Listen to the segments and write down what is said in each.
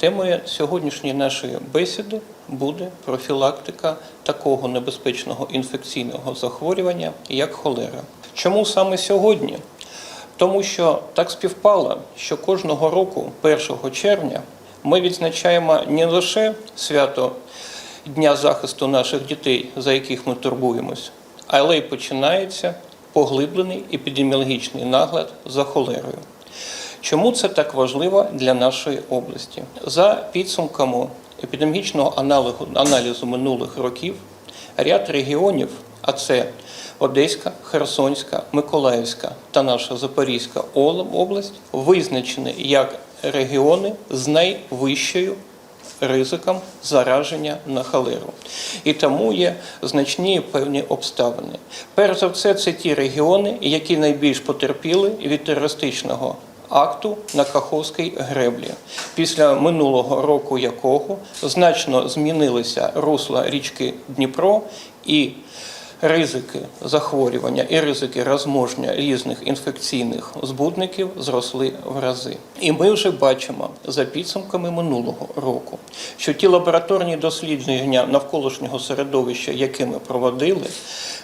Темою сьогоднішньої нашої бесіди буде профілактика такого небезпечного інфекційного захворювання, як холера. Чому саме сьогодні? Тому що так співпало, що кожного року, 1 червня, ми відзначаємо не лише свято Дня захисту наших дітей, за яких ми турбуємось, але й починається поглиблений епідеміологічний нагляд за холерою. Чому це так важливо для нашої області? За підсумками епідемічного аналізу, аналізу минулих років, ряд регіонів, а це Одеська, Херсонська, Миколаївська та наша Запорізька область, визначені як регіони з найвищою ризиком зараження на холеру. І тому є значні певні обставини. Перш за все, це ті регіони, які найбільш потерпіли від терористичного акту на Каховській греблі, після минулого року якого значно змінилися русла річки Дніпро і ризики захворювання і ризики розмноження різних інфекційних збудників зросли в рази. І ми вже бачимо за підсумками минулого року, що ті лабораторні дослідження навколишнього середовища, які ми проводили,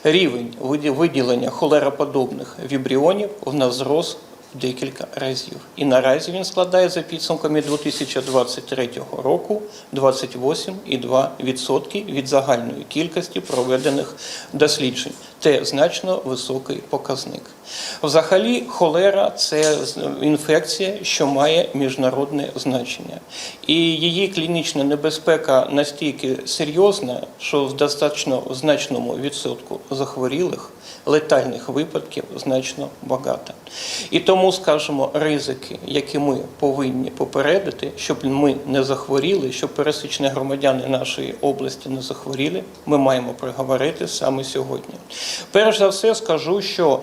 рівень виділення холероподобних вібріонів в нас зрос декілька разів. І наразі він складає за підсумками 2023 року 28,2% від загальної кількості проведених досліджень. Це значно високий показник. Взагалі, холера це інфекція, що має міжнародне значення. І її клінічна небезпека настільки серйозна, що в достатньо значному відсотку захворілих летальних випадків значно багато. І тому, скажімо, ризики, які ми повинні попередити, щоб ми не захворіли, щоб пересічні громадяни нашої області не захворіли, ми маємо проговорити саме сьогодні. Перш за все, скажу, що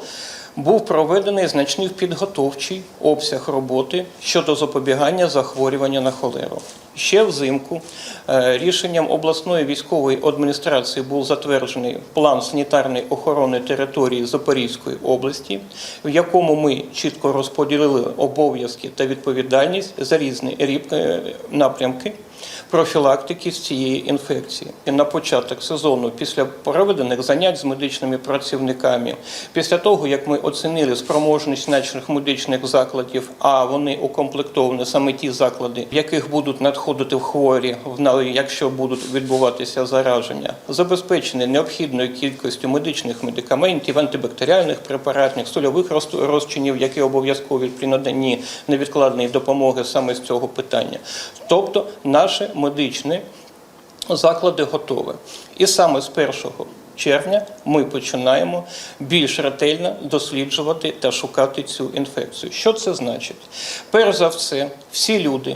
був проведений значний підготовчий обсяг роботи щодо запобігання захворювання на холеру. Ще взимку е, рішенням обласної військової адміністрації був затверджений план санітарної охорони території Запорізької області, в якому ми чітко розподілили обов'язки та відповідальність за різні е, напрямки профілактики з цієї інфекції. І на початок сезону, після проведених занять з медичними працівниками, після того як ми оцінили спроможність наших медичних закладів, а вони укомплектовані саме ті заклади, в яких будуть надходити хворі, в на- якщо будуть відбуватися зараження, забезпечені необхідною кількістю медичних медикаментів, антибактеріальних препаратів, сольових розчинів, які обов'язкові при наданні невідкладної допомоги саме з цього питання. Тобто наше медичне заклади готові. І саме з 1 червня ми починаємо більш ретельно досліджувати та шукати цю інфекцію. Що це значить? Перш за все, всі люди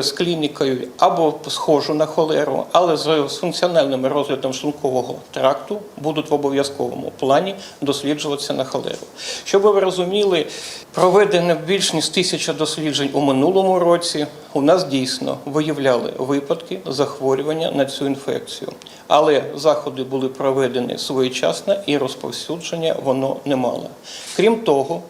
з, клінікою або схожу на холеру, але з, з функціональним розглядом шлункового тракту будуть в обов'язковому плані досліджуватися на холеру. Щоб ви розуміли, проведено більш ніж тисяча досліджень у минулому році. У нас дійсно виявляли випадки захворювання на цю інфекцію, але заходи були проведені своєчасно і розповсюдження воно не мало. Крім того,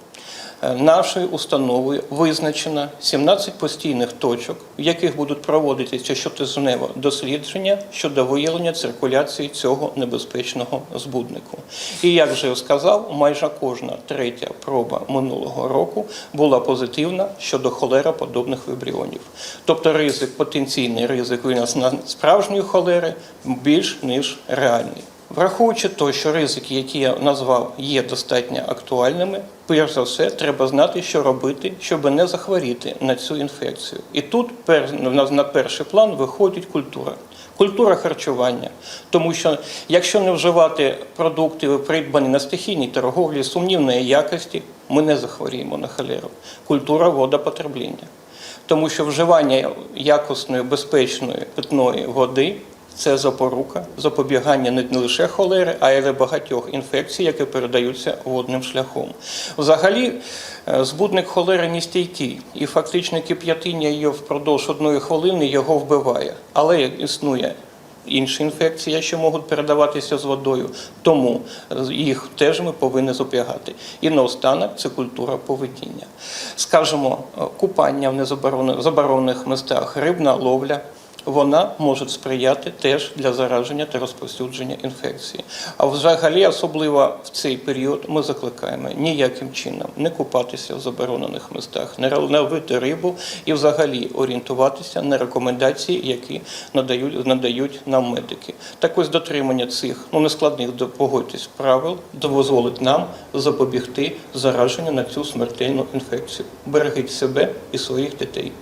е, нашою установою визначено 17 постійних точок, в яких будуть проводитися щотижнево дослідження щодо виявлення циркуляції цього небезпечного збуднику. І як вже сказав, майже кожна третя проба минулого року була позитивна щодо холероподобних вибріонів. Тобто ризик, потенційний ризик винос на справжньої холери більш ніж реальний. Враховуючи те, що ризики, які я назвав, є достатньо актуальними, перш за все, треба знати, що робити, щоб не захворіти на цю інфекцію. І тут на- перший план виходить культура. Культура харчування, тому що якщо не вживати продукти, придбані на стихійній торговлі сумнівної якості, ми не захворіємо на холеру. Культура водопотреблення, тому що вживання якісної безпечної питної води це запорука запобігання не лише холери, а й багатьох інфекцій, які передаються водним шляхом. Взагалі, е, збудник холери не стійкий, і фактично кип'ятиння її впродовж одної хвилини його вбиває. Але існує інші інфекції, що можуть передаватися з водою, тому їх теж ми повинні запобігати. І наостанок це культура поведіння. Скажімо, купання в незаборонених заборонених містах, рибна ловля. Вона може сприяти теж для зараження та розповсюдження інфекції. А взагалі, особливо в цей період, ми закликаємо ніяким чином не купатися в заборонених містах, не ловити рибу і взагалі орієнтуватися на рекомендації, які надають, надають нам медики. Так ось дотримання цих ну нескладних погодьтесь правил дозволить нам запобігти зараженню на цю смертельну інфекцію. Берегіть себе і своїх дітей.